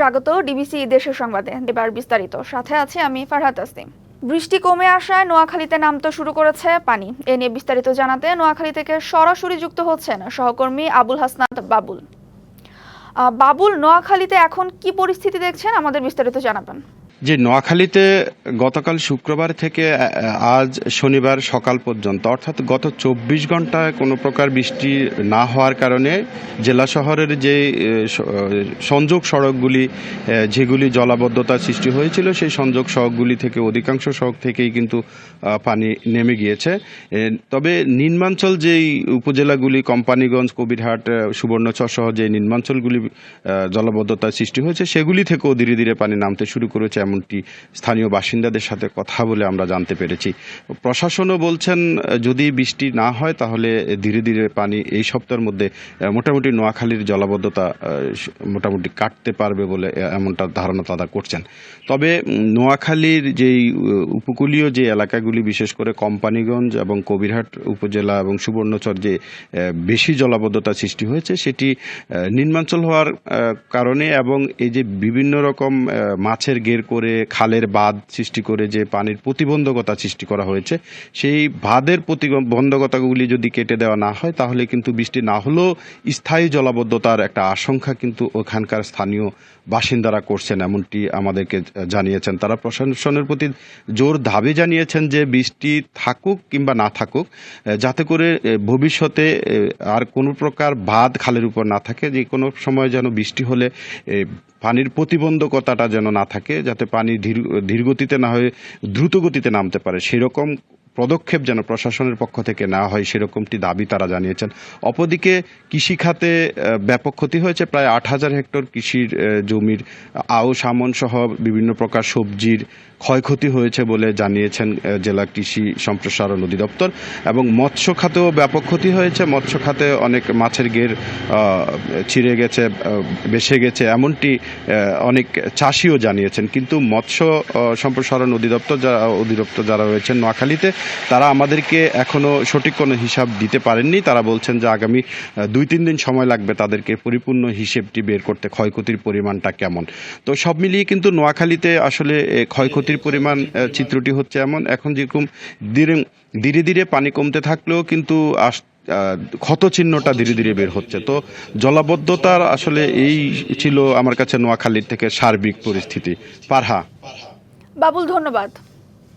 স্বাগত ডিবিসি দেশের সংবাদে। দেবার বিস্তারিত। সাথে আছি আমি ফারহাত আসতিম বৃষ্টি কমে আসায় নোয়াখালীতে নামতে শুরু করেছে পানি। এ নিয়ে বিস্তারিত জানাতে নোয়াখালী থেকে সরাসরি যুক্ত হচ্ছেন সহকর্মী আবুল হাসনাত বাবুল। বাবুল, নোয়াখালীতে এখন কি পরিস্থিতি দেখছেন? আমাদের বিস্তারিত জানাবেন। যে নোয়াখালীতে গতকাল শুক্রবার থেকে আজ শনিবার সকাল পর্যন্ত অর্থাৎ গত চব্বিশ ঘন্টায় কোনো প্রকার বৃষ্টি না হওয়ার কারণে জেলা শহরের যে সংযোগ সড়কগুলি যেগুলি জলাবদ্ধতার সৃষ্টি হয়েছিল সেই সংযোগ সড়কগুলি থেকে অধিকাংশ সড়ক থেকেই কিন্তু পানি নেমে গিয়েছে। তবে নিম্নাঞ্চল যেই উপজেলাগুলি কোম্পানিগঞ্জ কবিরহাট সুবর্ণচর সহ যে নিম্নাঞ্চলগুলি আ, জলাবদ্ধতার সৃষ্টি হয়েছে সেগুলি থেকেও ধীরে ধীরে পানি নামতে শুরু করেছে এমনটি স্থানীয় বাসিন্দাদের সাথে কথা বলে আমরা জানতে পেরেছি। প্রশাসনও বলছেন, যদি বৃষ্টি না হয় তাহলে ধীরে ধীরে পানি এই সপ্তাহের মধ্যে মোটামুটি নোয়াখালীর জলাবদ্ধতা মোটামুটি কাটতে পারবে বলে এমনটা ধারণা তারা করছেন। তবে নোয়াখালীর যেই উপকূলীয় যে এলাকাগুলি, বিশেষ করে কোম্পানিগঞ্জ এবং কবিরহাট উপজেলা এবং সুবর্ণচর যে বেশি জলাবদ্ধতা সৃষ্টি হয়েছে, সেটি নিম্নাঞ্চল হওয়ার কারণে এবং এই যে বিভিন্ন রকম মাছের গের করে খালের বাঁধ সৃষ্টি করে যে পানির প্রতিবন্ধকতা সৃষ্টি করা হয়েছে, সেই বাঁধের প্রতিবন্ধকতাগুলি যদি কেটে দেওয়া না হয়, তাহলে কিন্তু বৃষ্টি না হলেও স্থায়ী জলাবদ্ধতার একটা আশঙ্কা কিন্তু ওখানকার স্থানীয় বাসিন্দারা করছেন, এমনটি আমাদেরকে জানিয়েছেন। তারা প্রশাসনের প্রতি জোর দাবি জানিয়েছেন যে বৃষ্টি থাকুক কিংবা না থাকুক, যাতে করে ভবিষ্যতে আর কোনো প্রকার বাঁধ খালের উপর না থাকে, যে কোনো সময় যেন বৃষ্টি হলে পানির প্রতিবন্ধকতাটা যেন না থাকে, যাতে পানি ধীর, ধীরগতিতে না হয়ে দ্রুত গতিতে নামতে পারে। সেরকম পদক্ষেপ যেন প্রশাসনের পক্ষ থেকে না হয়, সেরকমটি দাবি তারা জানিয়েছেন। অপরদিকে কৃষিখাতে ব্যাপক ক্ষতি হয়েছে। প্রায় আট হাজার হেক্টর কৃষির জমির আও সামন সহ বিভিন্ন প্রকার সবজির ক্ষয়ক্ষতি হয়েছে বলে জানিয়েছেন জেলা কৃষি সম্প্রসারণ অধিদপ্তর। এবং মৎস্য খাতেও ব্যাপক ক্ষতি হয়েছে। মৎস্য খাতে অনেক মাছের গের ছিঁড়ে গেছে বেসে গেছে। এমনটি অনেক চাষিও জানিয়েছেন। কিন্তু মৎস্য সম্প্রসারণ অধিদপ্তর যারা অধিদপ্তর যারা রয়েছেন নোয়াখালীতে তারা আমাদেরকে এখনও সঠিক কোনো হিসাব দিতে পারেননি। তারা বলছেন যে আগামী দুই তিন দিন সময় লাগবে তাদেরকে পরিপূর্ণ হিসেবটি বের করতে ক্ষয়ক্ষতির পরিমাণটা কেমন। তো সব মিলিয়ে কিন্তু নোয়াখালীতে আসলে এ, ক্ষয়ক্ষতির পরিমাণ চিত্রটি হচ্ছে এমন। এখন যেরকম ধীরে ধীরে ধীরে পানি কমতে থাকলেও কিন্তু আস- ক্ষত চিহ্নটা ধীরে ধীরে বের হচ্ছে। তো জলাবদ্ধতার আসলে এই ছিল আমার কাছে নোয়াখালীর থেকে সার্বিক পরিস্থিতি। পারহা। বাবুল, ধন্যবাদ।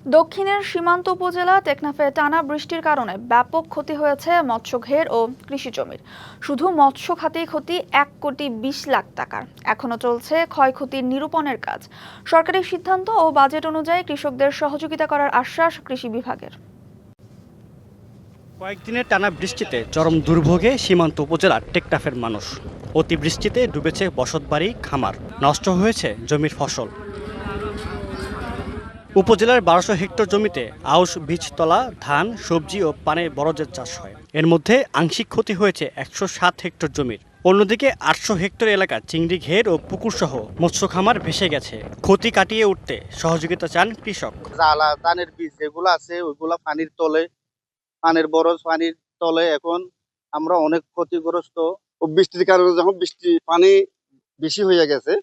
দক্ষিণের সীমান্ত উপজেলা টেকনাফে টানা বৃষ্টির কারণে ব্যাপক ক্ষতি হয়েছে মৎস্য ঘের ও কৃষি জমির। শুধু মৎস্য খাতেই ক্ষতি এক কোটি বিশ লাখ টাকার। এখনও চলছে ক্ষয়ক্ষতির নিরূপণের কাজ। সরকারি সিদ্ধান্ত ও বাজেট অনুযায়ী কৃষকদের সহযোগিতা করার আশ্বাস কৃষি বিভাগের। কয়েকদিনের টানা বৃষ্টিতে চরম দুর্ভোগে সীমান্ত উপজেলার টেকটাফের মানুষ। অতিবৃষ্টিতে ডুবেছে বসতবাড়ি, খামার। নষ্ট হয়েছে জমির ফসল। উপজেলার বারোশো হেক্টর জমিতে আউশ, বীজতলা, ধান, সবজি ও পানের বরজের চাষ হয়। এর মধ্যে আংশিক ক্ষতি হয়েছে একশো সাত হেক্টর জমির। অন্যদিকে আটশো হেক্টর এলাকা চিংড়ি ঘের ও পুকুর সহ মৎস্য খামার ভেসে গেছে। ক্ষতি কাটিয়ে উঠতে সহযোগিতা চান কৃষক। ধানের বীজ যেগুলো আছে, ওইগুলা পানির তলে, পানির বরজ পানির তলে এখন আমরা অনেক ক্ষতিগ্রস্ত। বৃষ্টির কারণে যখন বৃষ্টি পানি বেশি হয়ে গেছে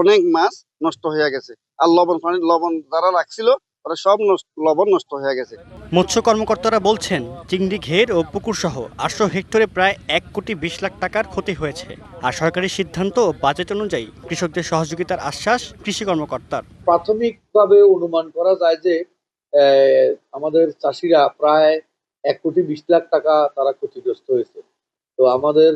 অনেক মাছ নষ্ট হয়ে গেছে। আর লবণ পানি লবণ যারা রাখছিল ওরা সব নষ্ট লবণ নষ্ট হয়ে গেছে। মৎস্য কর্মকর্তারা বলছেন চিংড়ি ঘের ও পুকুর সহ আটশো হেক্টরে প্রায় এক কোটি বিশ লাখ টাকার ক্ষতি হয়েছে। আর সরকারি সিদ্ধান্ত ও বাজেট অনুযায়ী কৃষকদের সহযোগিতার আশ্বাস কৃষি কর্মকর্তার। প্রাথমিকভাবে অনুমান করা যায় যে আহ, আমাদের চাষিরা প্রায় এক কোটি বিশ লাখ টাকা তারা ক্ষতিগ্রস্ত হয়েছে। তো আমাদের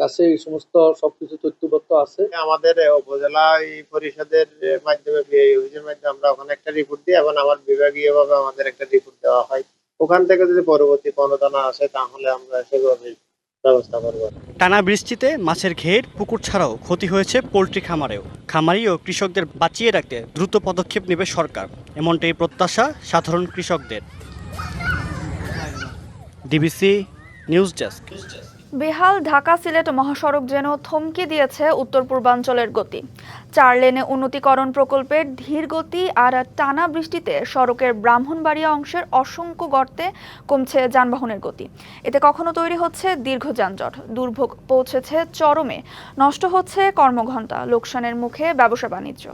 কাছে এই সমস্ত সবকিছু তথ্যপত্র আছে। আমাদের উপজেলা এই পরিষদের মাধ্যমে অফিসের মাধ্যমে আমরা ওখানে একটা রিপোর্ট দিই এবং আমার বিভাগীয় ভাবে আমাদের একটা রিপোর্ট দেওয়া হয়। ওখান থেকে যদি পরবর্তী প্রণোদনা আসে তাহলে আমরা সেভাবে ব্যবস্থা করব। টানা বৃষ্টিতে মাছের ঘের পুকুর ছাড়াও ক্ষতি হয়েছে পোলট্রি খামারেও। খামারি ও কৃষকদের বাঁচিয়ে রাখতে দ্রুত পদক্ষেপ নেবে সরকার। এমনটাই প্রত্যাশা সাধারণ কৃষকদের। DBC news desk. বেহাল ঢাকা সিলেট মহাসড়ক যেন থমকে দিয়েছে উত্তর পূর্বাঞ্চলের গতি। চার লেনে উন্নতিকরণ প্রকল্পের ধীর গতি আর টানা বৃষ্টিতে সড়কের ব্রাহ্মণবাড়িয়া অংশের অসংখ্য গর্তে কমছে যানবাহনের গতি। এতে কখনো তৈরি হচ্ছে দীর্ঘ যানজট। দুর্ভোগ পৌঁছেছে চরমে। নষ্ট হচ্ছে কর্মঘণ্টা। লোকসানের মুখে ব্যবসা বাণিজ্য।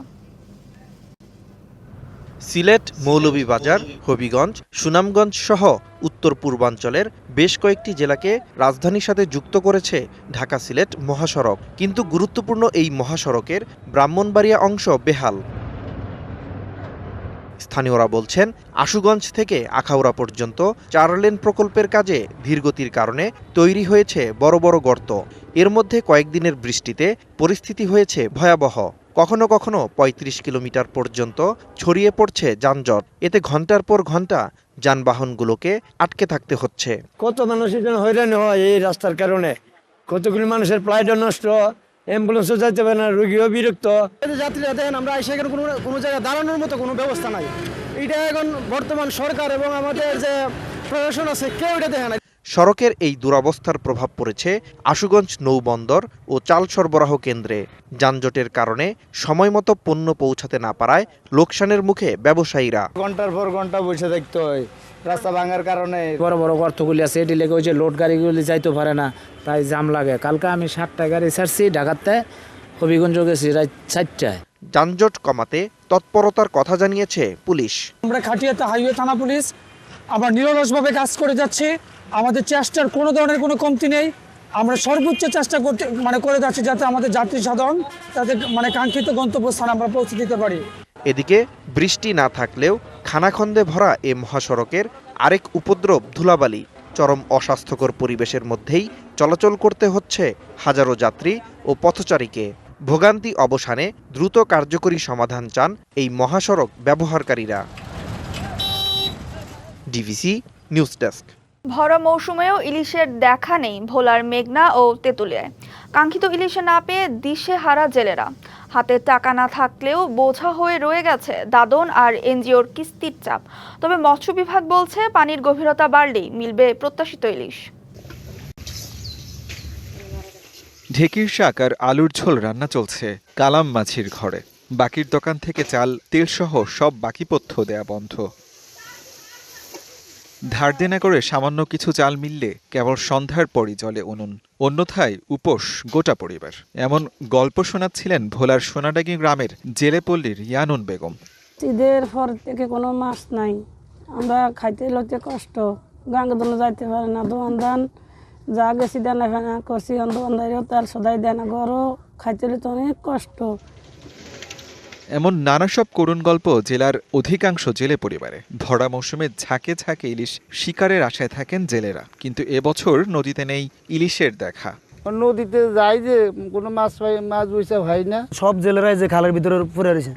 সিলেট, মৌলভীবাজার, হবিগঞ্জ, সুনামগঞ্জ সহ উত্তর পূর্বাঞ্চলের বেশ কয়েকটি জেলাকে রাজধানীর সাথে যুক্ত করেছে ঢাকা সিলেট মহাসড়ক। কিন্তু গুরুত্বপূর্ণ এই মহাসড়কের ব্রাহ্মণবাড়িয়া অংশ বেহাল। স্থানীয়রা বলছেন, আশুগঞ্জ থেকে আখাউড়া পর্যন্ত চার লেন প্রকল্পের কাজে ধীরগতির কারণে তৈরি হয়েছে বড় বড় গর্ত। এর মধ্যে কয়েকদিনের বৃষ্টিতে পরিস্থিতি হয়েছে ভয়াবহ। কখনো কখনো ৩৫ কিলোমিটার পর্যন্ত ছড়িয়ে পড়ছে যানজট। এতে ঘণ্টার পর ঘণ্টা যানবাহনগুলোকে আটকে থাকতে হচ্ছে। কত মানুষের জন্য হয়রানি হয় এই রাস্তার কারণে। কতগুলি মানুষের ফ্লাইটও নষ্ট অ্যাম্বুলেন্সও যাইতে পারে না রুগীও বিরক্ত। যাত্রীরা দেখেন আমরা এসে এখানে কোনো কোনো জায়গায় দাঁড়ানোর মতো কোনো ব্যবস্থা নাই। এটা এখন বর্তমান সরকার এবং আমাদের যে প্রশাসন আছে কেউ এটা দেখে না। সড়কের এই দুরবস্থার প্রভাব পড়েছে আশুগঞ্জ নৌবন্দর ও চাল সরবরাহ কেন্দ্রে। যানজটের কারণে সময়মতো পণ্য পৌঁছাতে না পারায় লোকসানের মুখে ব্যবসায়ীরা। ঘণ্টার পর ঘণ্টা বসে থাকতে হয়। রাস্তা ভাঙার কারণে। বড় বড় গর্তগুলি আছে এটি লেগে ওই যে লোড গাড়িগুলি যাইতে পারে না তাই জাম লাগে। কালকে আমি সাতটা গাড়ি ছাড়ছি ঢাকাতে হবিগঞ্জ গেছি রাত চারটায়। যানজট কমাতে তৎপরতার কথা জানিয়েছে পুলিশ। আমরা খাটিয়াতে হাইওয়ে থানা পুলিশ আবার নিরলসভাবে কাজ করে যাচ্ছি। আমাদের চেষ্টার কোনো ধরনের কোনো কমতি নেই। আমরা সর্বোচ্চ চেষ্টা করতে মানে করে যাচ্ছি যাতে আমাদের যাত্রী সাধারণ তাদের মানে কাঙ্ক্ষিত গন্তব্যস্থান আমরা পৌঁছে দিতে পারি। এদিকে বৃষ্টি না থাকলেও খানাখন্দে ভরা এ মহাসড়কের আরেক উপদ্রব ধুলাবালি। চরম অস্বাস্থ্যকর পরিবেশের মধ্যেই চলাচল করতে হচ্ছে হাজারো যাত্রী ও পথচারীকে। ভোগান্তি অবসানে দ্রুত কার্যকরী সমাধান চান এই মহাসড়ক ব্যবহারকারীরা। DVC news desk. ভরা মৌসুমেও ইলিশের দেখা নেই ভোলার মেঘনা ও তেঁতুলিয়ায়। কাঙ্ক্ষিত ইলিশে না পেয়ে দিশে হারা জেলেরা। হাতে টাকা না থাকলেও বোঝা হয়ে রয়ে গেছে দাদন আর এনজিওর কিস্তির চাপ। তবে মৎস্য বিভাগ বলছে পানির গভীরতা বাড়লেই মিলবে প্রত্যাশিত ইলিশ। ঢেকির শাক আর আলুর ঝোল রান্না চলছে কালাম মাছির ঘরে। বাকির দোকান থেকে চাল তেলসহ সব বাকি পথ্য দেয়া বন্ধ। ধার দেনা করে সামান্য কিছু চাল মিললে কেবল সন্ধ্যার পরই জলে উনুন। অন্যথায় উপোস গোটা পরিবার। এমন গল্প শোনাচ্ছিলেন ভোলার সোনাডাঙ্গি গ্রামের জেলেপল্লীর ইয়ানুন বেগম। ঈদের পর থেকে কোনো মাছ নাই। আমরা খাইতে লইতে কষ্ট। গাঙ্গদলে যাইতে পারে না। দোয়ান দান, যা গেছি দেনা ফেনা করছি। দোয়ানদারিও তেল সদাই দেয় না গরও। খাইতে লইতে অনেক কষ্ট। এমন নানা সব করুণ গল্প জেলার অধিকাংশ জেলে পরিবারে। ভরা মৌসুমে ঝাঁকে ঝাঁকে ইলিশ শিকারের আশায় থাকেন জেলেরা। কিন্তু এবছর নদীতে নেই ইলিশের দেখা। নদীতে যাই যে কোনো মাছ পাই মাছ বইসা হয় না। সব জেলেরাই যে খালের ভিতরে পড়ে রয়েছে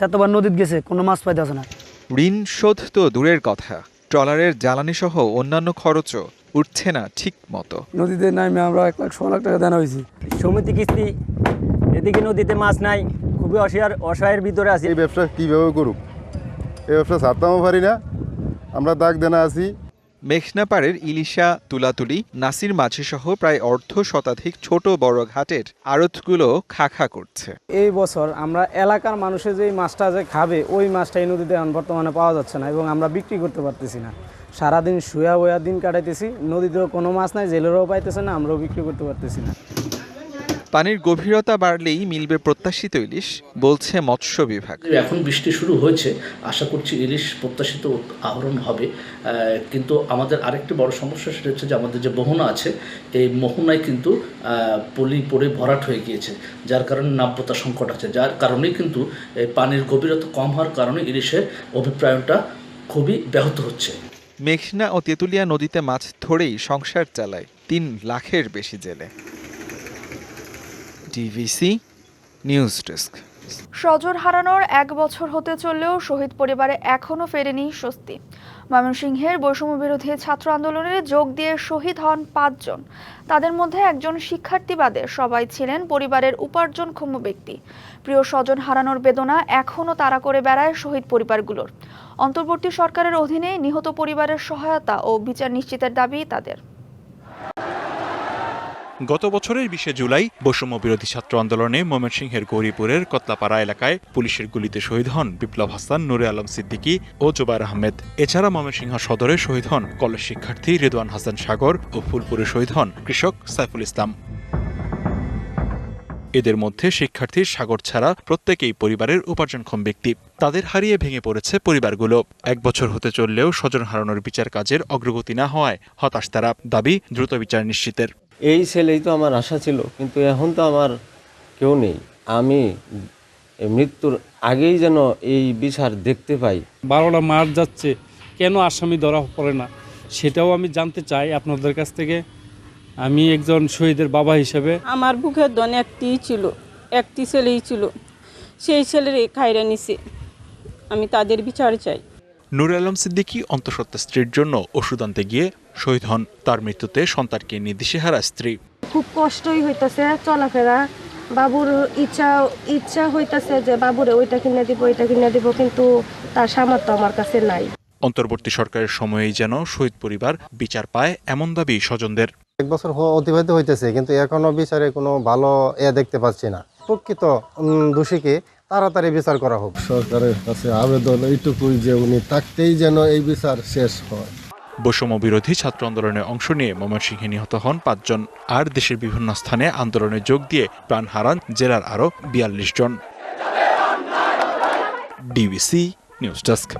চারবার নদীত গেছে কোনো মাছ পাইতেছে না। ঋণ শোধ তো দূরের কথা ট্রলারের জ্বালানি সহ অন্যান্য খরচও উঠছে না ঠিক মতো। নদীতে নামে আমরা এক লাখ ছ লাখ টাকা দেনা হয়েছি। সমিতি কিস্তি এদিকে নদীতে মাছ নাই খুবই অসহায়ের অসহায়ের ভিতরে আছি। এই ব্যবসা কীভাবে করুক? এই ব্যবসা ছাড়তামও পারি না। আমরা দাগ দেনা আছি। মেঘনাপাড়ের ইলিশা তুলাতুলি নাসির মাঝি সহ প্রায় অর্ধ শতাধিক ছোট বড় ঘাটের আড়তগুলো খা খা করছে। এই বছর আমরা এলাকার মানুষে যে মাছটা যে খাবে ওই মাছটা এই নদীতে এখন বর্তমানে পাওয়া যাচ্ছে না এবং আমরা বিক্রি করতে পারতেছি না। সারাদিন শুয়া বয়া দিন কাটাইতেছি নদীতেও কোনো মাছ নাই জেলেরও পাইতেছে না আমরাও বিক্রি করতে পারতেছি না। পানির গভীরতা বাড়লেই মিলবে প্রত্যাশিত ইলিশ বলছে মৎস্য বিভাগ। এখন বৃষ্টি শুরু হয়েছে আশা করছি ইলিশ প্রত্যাশিত আহরণ হবে। কিন্তু আমাদের আরেকটি বড় সমস্যা সেটা হচ্ছে যে আমাদের যে মোহনা আছে এই মোহনায় কিন্তু পলি পড়ে ভরাট হয়ে গিয়েছে যার কারণে নাব্যতা সংকট আছে। যার কারণে কিন্তু এই পানির গভীরতা কম হওয়ার কারণে ইলিশের অভিপ্রায়টা খুবই ব্যাহত হচ্ছে। মেঘনা ও তেঁতুলিয়া নদীতে মাছ ধরেই সংসার চালায় তিন লাখের বেশি জেলে। DVC news desk. স্বজন হারানোর এক বছর হতে চললেও শহীদ পরিবারে এখনও ফেরেনি স্বস্তি। ময়মনসিংহের বৈষম্য বিরোধী ছাত্র আন্দোলনে যোগ দিয়ে শহীদ হন পাঁচজন। তাদের মধ্যে একজন শিক্ষার্থী বাদে সবাই ছিলেন পরিবারের উপার্জনক্ষম ব্যক্তি। প্রিয় স্বজন হারানোর বেদনা এখনও তাড়া করে বেড়ায় শহীদ পরিবারগুলোর। অন্তর্বর্তী সরকারের অধীনে নিহত পরিবারের সহায়তা ও বিচার নিশ্চিতের দাবি তাদের। গত বছরের বিশে জুলাই বৈষম্য বিরোধী ছাত্র আন্দোলনে ময়মনসিংহের গৌরীপুরের কতলাপাড়া এলাকায় পুলিশের গুলিতে শহীদ হন বিপ্লব হাসান, নুরে আলম সিদ্দিকী ও জুবাইর আহমেদ। এছাড়া ময়মনসিংহ সদরে শহীদ হন কলেজ শিক্ষার্থী রেদওয়ান হাসান সাগর ও ফুলপুরে শহীদ হন কৃষক সাইফুল ইসলাম। এদের মধ্যে শিক্ষার্থী সাগর ছাড়া প্রত্যেকেই পরিবারের উপার্জনক্ষম ব্যক্তি। তাদের হারিয়ে ভেঙে পড়েছে পরিবারগুলো। এক বছর হতে চললেও স্বজন হারানোর বিচার কাজের অগ্রগতি না হওয়ায় হতাশ তারা। দাবি, দ্রুত বিচার নিশ্চিতের। এই ছেলেই তো আমার আশা ছিল কিন্তু এখন তো আমার কেউ নেই। আমি মৃত্যুর আগেই যেন এই বিচার দেখতে পাই। বারোটা মার যাচ্ছে কেন আসামি ধরা পড়ে না? সেটাও আমি জানতে চাই আপনাদের কাছ থেকে। আমি একজন শহীদের বাবা হিসেবে। আমার বুকের দন একটি ছিল একটি ছেলেই ছিল। সেই ছেলের খাইরা নিছে আমি তাদের বিচার চাই। নুর আলম সিদ্দিকী অন্তঃসত্ত্বা স্ত্রীর জন্য ওষুধ আনতে গিয়ে শহীদ হন। তার মৃত্যুতে সন্তানকে নির্দিশেহারা স্ত্রী। খুব কষ্টই হইতাছে চলাফেরা। বাবুর ইচ্ছা ইচ্ছা হইতাছে যে বাবুরে ওইটা কিনে দিব ওইটা কিনে দিব কিন্তু তার সামর্থ্য আমার কাছে নাই। অন্তর্বর্তী সরকারের সময়েই যেন শহীদ পরিবার বিচার পায় এমন দাবি স্বজনদের। এক বছর অতিবাহিত হইতেছে কিন্তু এখনও বিচারে কোনো ভালো এ দেখতে পাচ্ছি না। প্রকৃত উম, দোষীকে তাড়াতাড়ি বিচার করা হোক। সরকারের কাছে আবেদন এইটুকুই যে উনি থাকতেই যেন এই বিচার শেষ হয়। বৈষম্য বিরোধী ছাত্র আন্দোলনে অংশ নিয়ে ময়মনসিংহে নিহত হন পাঁচজন আর দেশের বিভিন্ন স্থানে আন্দোলনে যোগ দিয়ে প্রাণ হারান জেলার আরও বিয়াল্লিশ জন। ডিবিসি নিউজ ডেস্ক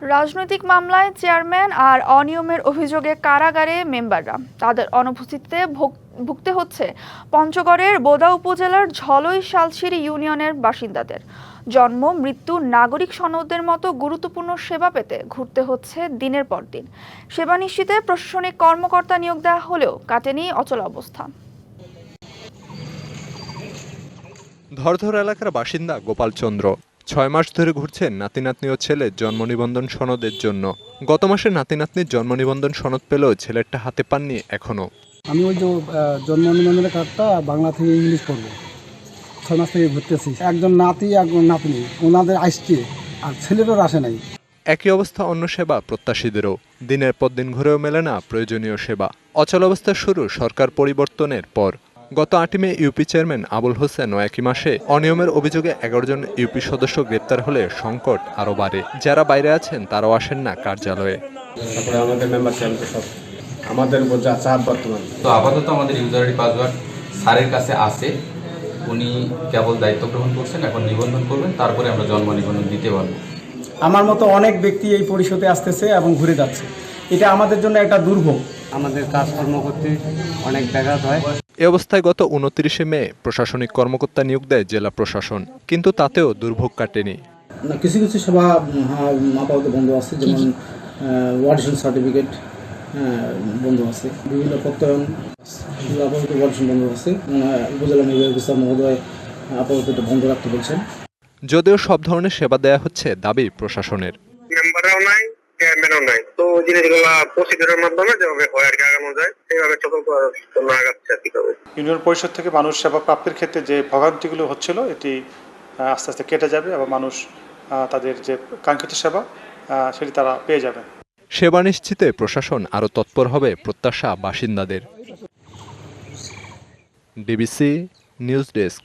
রাজনৈতিক মামলায় চেয়ারম্যান আর অনিয়মের অভিযোগে কারাগারে মেম্বাররা। তাদের অনুপস্থিতিতে ভোগ- ভুগতে হচ্ছে পঞ্চগড়ের বোদা উপজেলার ঝলই শালছিরি ইউনিয়নের বাসিন্দাদের। জন্ম মৃত্যু নাগরিক সনদের মতো গুরুত্বপূর্ণ সেবা পেতে ঘুরতে হচ্ছে দিনের পর দিন। সেবা নিশ্চিতে প্রশাসনিক কর্মকর্তা নিয়োগ দেওয়া হলেও কাটেনি অচল অবস্থা। ধরধর এলাকার বাসিন্দা গোপাল চন্দ্র। ছয় মাস ধরে ঘুরছেন নাতি নাতনি ও ছেলের জন্ম নিবন্ধন সনদের জন্য। গত মাসে নাতি নাতনির জন্ম নিবন্ধন সনদ পেলেও ছেলেরটা হাতে পাননি এখনও। আমি ওই যে জন্ম নিবন্ধনের কার্ডটা বাংলা থেকে ইংলিশ করব। ছয় মাস থেকে ঘুরতেছি। একজন নাতি একজন নাতনি ওনাদের আসছে আর ছেলেরও আসে নাই। একই অবস্থা অন্য সেবা প্রত্যাশীদেরও। দিনের পর দিন ঘুরেও মেলে না প্রয়োজনীয় সেবা। অচল অবস্থা শুরু সরকার পরিবর্তনের পর। গত আটই May UP chairman Abul Hossain ও একই মাসে অনিয়মের অভিযোগে এগারো জন ইউপি সদস্য গ্রেপ্তার হলে সংকট আরও বাড়ে। যারা বাইরে আছেন তারাও আসেন না কার্যালয়ে। তারপরে আমাদের মেম্বার সব আমাদের উপর যা চাপ বর্তমান। তো আপাতত আমাদের ইউজার আইডি পাসওয়ার্ড স্যারের কাছে আছে। উনি কেবল দায়িত্ব গ্রহণ করছেন এখন নিবন্ধন করবেন তারপরে আমরা জন্ম নিবন্ধন দিতে পারব। আমার মতো অনেক ব্যক্তি এই পরিষদে আসতেছে এবং ঘুরে যাচ্ছে। এটা আমাদের জন্য একটা দুর্ভোগ। আমাদের কাজকর্ম করতে অনেক ব্যাঘাত হয়। এ অবস্থায় গত উনত্রিশে মে প্রশাসনিক কর্মকর্তা নিয়োগ দেয় জেলা প্রশাসন কিন্তু তাতেও দুর্ভোগ কাটেনি। না কিছু কিছু সেবা আপাতত বন্ধ আছে যেমন ওয়ার্ডিশন সার্টিফিকেট বন্ধ আছে। বিভিন্ন প্রত্যয়ন আপাতত ওয়ার্ডিশন বন্ধ আছে। উপজেলা নির্বাহী অফিসার মহোদয় আপাতত এটা বন্ধ রাখতে বলছেন। যদিও সব ধরনের সেবা দেয়া হচ্ছে দাবি প্রশাসনের। মেম্বাররাও নাই চেয়ারম্যানও নাই। তো জিনিসগুলো প্রসিডিউরের মাধ্যমে যেভাবে হয় আর কি আগানো যায় সেইভাবে জন্য আগাচ্ছে আর কি তবে ইউনিয়ন পরিষদ থেকে মানুষ সেবা প্রাপ্তির ক্ষেত্রে যে ভোগান্তিগুলো হচ্ছিল এটি আস্তে আস্তে কেটে যাবে এবং মানুষ আহ, তাদের যে কাঙ্ক্ষিত সেবা আহ, সেটি তারা পেয়ে যাবেন। সেবা নিশ্চিতে প্রশাসন আরও তৎপর হবে প্রত্যাশা বাসিন্দাদের। DBC news desk.